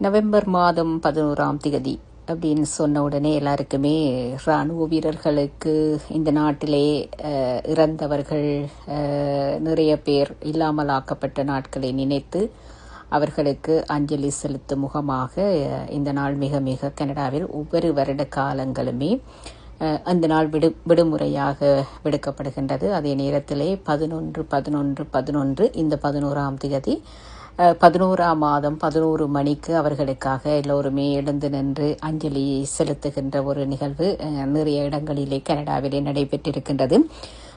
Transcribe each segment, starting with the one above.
November மாதம் பதினோராம் திகதி அப்படின்னு சொன்ன உடனே எல்லாருக்குமே இராணுவ வீரர்களுக்கு இந்த நாட்டிலே இறந்தவர்கள் நிறைய பேர் இல்லாமல் ஆக்கப்பட்ட நாட்களை நினைத்து அவர்களுக்கு அஞ்சலி செலுத்தும் முகமாக இந்த நாள் மிக மிக கனடாவில் ஒவ்வொரு வருட காலங்களுமே அந்த நாள் விடு விடுமுறையாக விடுக்கப்படுகின்றது. அதே நேரத்திலே பதினொன்று பதினொன்று பதினொன்று இந்த பதினோராம் தேதி பதினோராம் மாதம் பதினோரு மணிக்கு அவர்களுக்காக எல்லோருமே எழுந்து நின்று அஞ்சலி செலுத்துகின்ற ஒரு நிகழ்வு நிறைய இடங்களிலே கனடாவிலே நடைபெற்றிருக்கின்றது.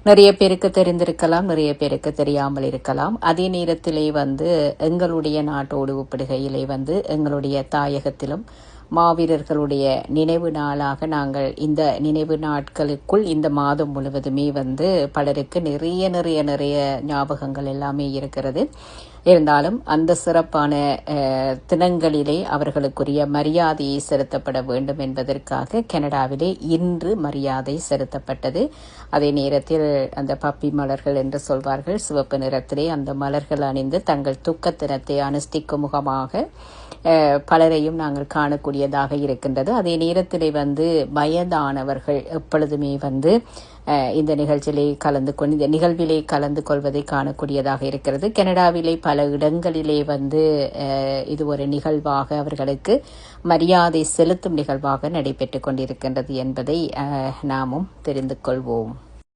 நிறைய பேருக்கு தெரிந்திருக்கலாம் நிறைய பேருக்கு தெரியாமல் இருக்கலாம். அதே நேரத்திலே வந்து எங்களுடைய நாட்டோடு ஒப்பிடுகையிலே வந்து எங்களுடைய தாயகத்திலும் மாவீரர்களுடைய நினைவு நாளாக நாங்கள் இந்த நினைவு நாட்களுக்குள் இந்த மாதம் முழுவதுமே வந்து பலருக்கு நிறைய நிறைய நிறைய ஞாபகங்கள் எல்லாமே இருக்கிறது. இருந்தாலும் அந்த சிறப்பான தினங்களிலே அவர்களுக்குரிய மரியாதையை செலுத்தப்பட வேண்டும் என்பதற்காக கனடாவிலே இன்று மரியாதை செலுத்தப்பட்டது. அதே நேரத்தில் அந்த பப்பி மலர்கள் என்று சொல்வார்கள். சிவப்பு நிறத்திலே அந்த மலர்கள் அணிந்து தங்கள் துக்க தினத்தை அனுஷ்டிக்கும் முகமாக பலரையும் நாங்கள் காணக்கூடியதாக இருக்கின்றது. அதே நேரத்திலே வந்து வயதானவர்கள் எப்பொழுதுமே வந்து இந்த நிகழ்ச்சியிலே கலந்து கொண்டு இந்த நிகழ்விலே கலந்து கொள்வதை காணக்கூடியதாக இருக்கிறது. கனடாவிலே பல இடங்களிலே வந்து இது ஒரு நிகழ்வாக அவர்களுக்கு மரியாதை செலுத்தும் நிகழ்வாக நடைபெற்று கொண்டிருக்கின்றது என்பதை நாமும் தெரிந்து கொள்வோம்.